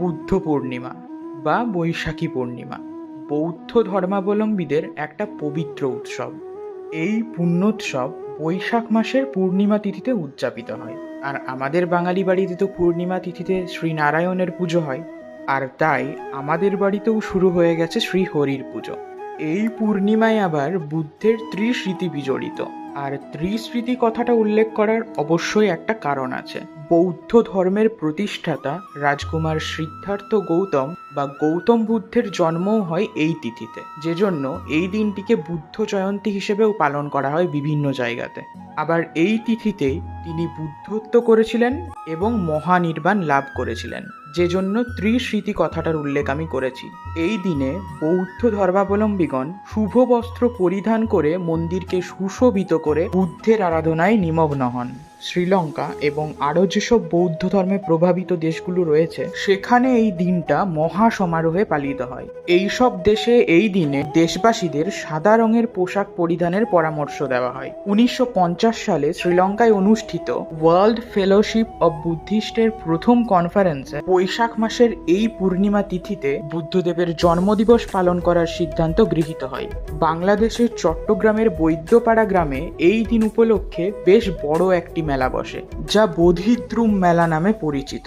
বুদ্ধ পূর্ণিমা বা বৈশাখী পূর্ণিমা। বৌদ্ধ ধর্মাবলম্বীদের একটা পবিত্র উৎসব। এই পুণ্যোৎসব বৈশাখ মাসের পূর্ণিমা তিথিতে উদযাপিত হয়। আর আমাদের বাঙালি বাড়িতে তো পূর্ণিমা তিথিতে শ্রীনারায়ণের পুজো হয়। আর তাই আমাদের বাড়িতেও শুরু হয়ে গেছে শ্রী হরির পুজো। এই পূর্ণিমায় আবার বুদ্ধের ত্রিস্মৃতি বিজড়িত। আর ত্রিস্মৃতি কথাটা উল্লেখ করার অবশ্যই একটা কারণ আছে। বৌদ্ধ ধর্মের প্রতিষ্ঠাতা রাজকুমার সিদ্ধার্থ গৌতম বা গৌতম বুদ্ধের জন্মও হয় এই তিথিতে যে জন্য এই দিনটিকে বুদ্ধ জয়ন্তী হিসেবেও পালন করা হয় বিভিন্ন জায়গাতে। আবার এই তিথিতেই তিনি বুদ্ধত্ব করেছিলেন এবং মহানির্বাণ লাভ করেছিলেন। যে জন্য ত্রিস্মৃতি কথাটার উল্লেখ আমি করেছি। এই দিনে বৌদ্ধ ধর্মাবলম্বীগণ শুভ বস্ত্র পরিধান করে মন্দিরকে সুশোভিত করে বুদ্ধের আরাধনায় নিমগ্ন হন। শ্রীলঙ্কা এবং আরও যেসব বৌদ্ধ ধর্মে প্রভাবিত দেশগুলো রয়েছে, সেখানে এই দিনটা মহা সমারোহে পালিত হয়। এই সব দেশে এই দিনে দেশবাসীদের সাদা রঙের পোশাক পরিধানের পরামর্শ দেওয়া হয়। উনিশশো পঞ্চাশ সালে শ্রীলঙ্কায় অনুষ্ঠিত ওয়ার্ল্ড ফেলোশিপ অব বুদ্ধিস্টের প্রথম কনফারেন্সে বৈশাখ মাসের এই পূর্ণিমা তিথিতে বুদ্ধদেবের জন্মদিবস পালন করার সিদ্ধান্ত গৃহীত হয়। বাংলাদেশের চট্টগ্রামের বৈদ্যপাড়া গ্রামে এই দিন উপলক্ষে বেশ বড় একটি মেলা বসে যা বোধিত্রুম মেলা নামে পরিচিত।